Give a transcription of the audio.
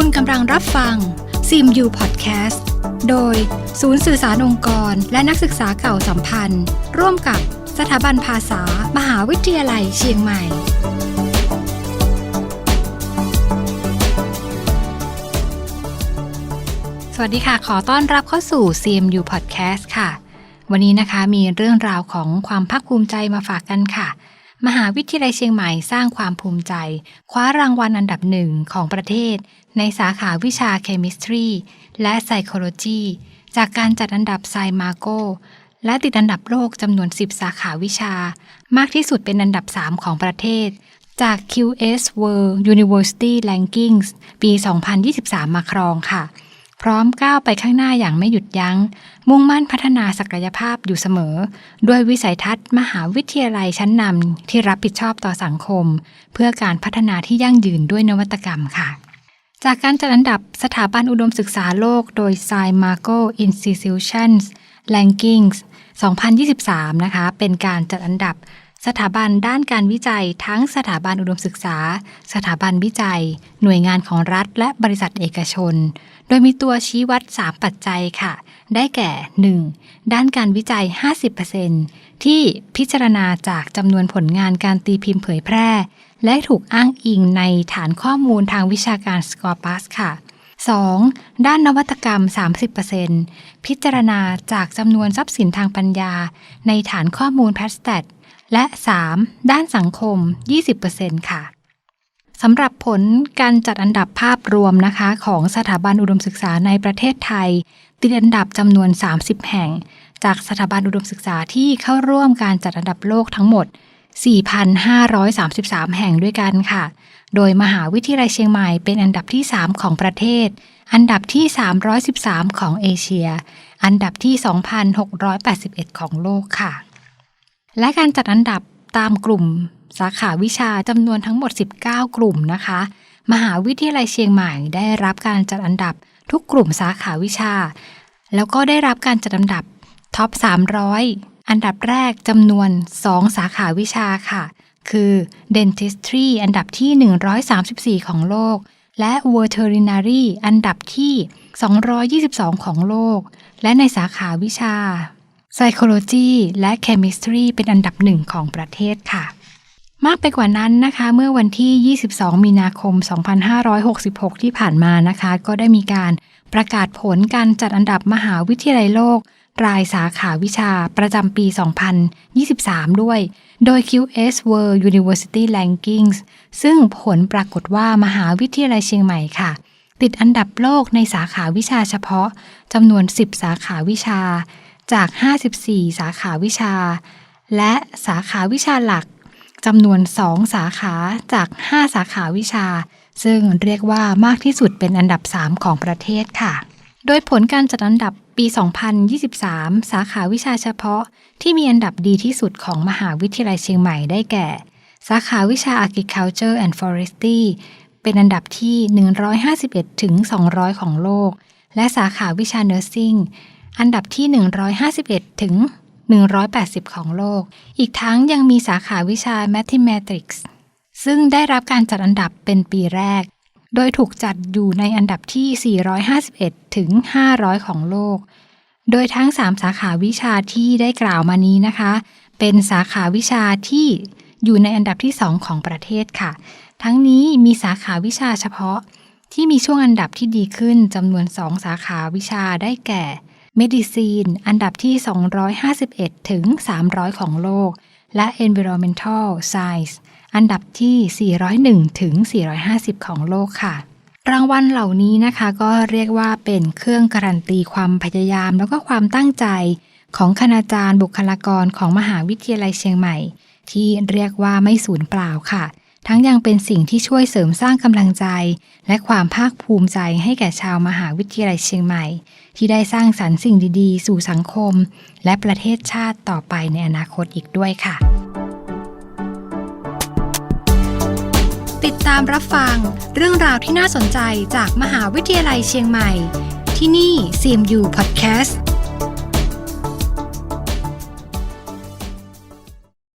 คุณกำลังรับฟังซิมยูพอดแคสต์โดยศูนย์สื่อสารองค์กร และนักศึกษาเก่าสัมพันธ์ ร่วมกับสถาบันภาษา มหาวิทยาลัยเชียงใหม่ สวัสดีค่ะ ขอต้อนรับเข้าสู่ CMU Podcast ค่ะ วันนี้นะคะมีเรื่องราวของความภาคภูมิใจมาฝากกันค่ะ มหาวิทยาลัยเชียงใหม่สร้างความภูมิใจ คว้ารางวัลอันดับหนึ่งของประเทศ ในสาขาวิชา Chemistry และ Psychology จากการจัดอันดับไซมาโกและติดอันดับโลกจำนวน 10 สาขาวิชา มากที่สุดเป็นอันดับ 3 ของประเทศ จาก QS World University Rankings ปี 2023 มาครองค่ะ พร้อมก้าวไปข้างหน้าอย่างไม่หยุดยัง้ง มุ่งมั่นพัฒนาศักยภาพอยู่เสมอ ด้วยวิสัยทัศน์มหาวิทยาลัยชั้นนำที่รับผิดชอบต่อสังคม เพื่อการพัฒนาที่ยั่งยืนด้วยนวัตกรรมค่ะ จากการจัดอันดับสถาบันอุดมศึกษาโลกโดย s i m a r c o Institutions Rankings 2023 นะคะ เป็นการจัดอันดับสถาบันด้านการวิจัยทั้งสถาบันอุดมศึกษา สถาบันวิจัย หน่วยงานของรัฐ และบริษัทเอกชน โดยมีตัวชี้วัด 3 ปัจจัยค่ะ ได้แก่ 1. ด้านการวิจัย 50%ที่พิจารณาจากจำนวนผลงานการตีพิมพ์เผยแพร่ และถูกอ้างอิงในฐานข้อมูลทางวิชาการ Scopus ค่ะ 2. ด้านนวัตกรรม 30%พิจารณาจากจำนวนทรัพย์สินทางปัญญา ในฐานข้อมูล p a s t a t และ 3. ด้านสังคม 20%ค่ะสำหรับผลการจัดอันดับภาพรวมนะคะของสถาบันอุดมศึกษาในประเทศไทย ติดอันดับจำนวน 30 แห่ง จากสถาบันอุดมศึกษาที่เข้าร่วมการจัดอันดับโลกทั้งหมด 4,533 แห่งด้วยกันค่ะ โดยมหาวิทยาลัยเชียงใหม่เป็นอันดับที่ 3 ของประเทศ อันดับที่ 313 ของเอเชีย อันดับที่ 2,681 ของโลกค่ะ และการจัดอันดับตามกลุ่มสาขาวิชาจำนวนทั้งหมด 19 กลุ่มนะคะ มหาวิทยาลัยเชียงใหม่ได้รับการจัดอันดับทุกกลุ่มสาขาวิชา แล้วก็ได้รับการจัดอันดับท็อป 300 อันดับแรกจำนวน 2 สาขาวิชาค่ะ คือ Dentistry อันดับที่ 134 ของโลก และ Veterinary อันดับที่ 222 ของโลก และในสาขาวิชา Psychology และ Chemistry เป็นอันดับหนึ่งของประเทศค่ะ มากไปกว่านั้นนะคะ เมื่อวันที่ 22 มีนาคม 2566 ที่ผ่านมานะคะ ก็ได้มีการประกาศผลการจัดอันดับมหาวิทยาลัยโลก รายสาขาวิชาประจำปี 2023 ด้วย โดย QS World University Rankings ซึ่งผลปรากฏว่ามหาวิทยาลัยเชียงใหม่ค่ะ ติดอันดับโลกในสาขาวิชาเฉพาะจำนวน 10 สาขาวิชา จาก 54 สาขาวิชา และสาขาวิชาหลักจำนวน 2 สาขาจาก 5 สาขาวิชา ซึ่งเรียกว่ามากที่สุดเป็นอันดับ 3 ของประเทศค่ะ โดยผลการจัดอันดับปี 2023 สาขาวิชาเฉพาะที่มีอันดับดีที่สุดของมหาวิทยาลัยเชียงใหม่ได้แก่ สาขาวิชา Agriculture and Forestry เป็นอันดับที่ 151 ถึง 200 ของโลก และสาขาวิชา Nursing อันดับที่ 151 ถึง 180 ของโลก อีกทั้งยังมีสาขาวิชา Mathematics ซึ่งได้รับการจัดอันดับเป็นปีแรก โดยถูกจัดอยู่ในอันดับที่ 451 ถึง 500 ของโลก โดยทั้ง 3 สาขาวิชาที่ได้กล่าวมานี้นะคะ เป็นสาขาวิชาที่อยู่ในอันดับที่ 2 ของประเทศค่ะ ทั้งนี้มีสาขาวิชาเฉพาะที่มีช่วงอันดับที่ดีขึ้นจำนวน 2 สาขาวิชาได้แก่ Medicine อันดับที่ 251 ถึง 300 ของโลก และ Environmental Science อันดับที่ 401 ถึง 450 ของโลกค่ะ รางวัลเหล่านี้นะคะก็เรียกว่าเป็นเครื่องการันตีความพยายาม แล้วก็ความตั้งใจของคณาจารย์บุคลากรของมหาวิทยาลัยเชียงใหม่ ที่เรียกว่าไม่สูญเปล่าค่ะ ทั้งยังเป็นสิ่งที่ช่วยเสริมสร้างกำลังใจ และความภาคภูมิใจให้แก่ชาวมหาวิทยาลัยเชียงใหม่ ที่ได้สร้างสรรค์สิ่งดีๆ สู่สังคม และประเทศชาติต่อไปในอนาคตอีกด้วยค่ะ ติดตามรับฟังเรื่องราวที่น่าสนใจจากมหาวิทยาลัยเชียงใหม่ ที่นี่ CMU Podcast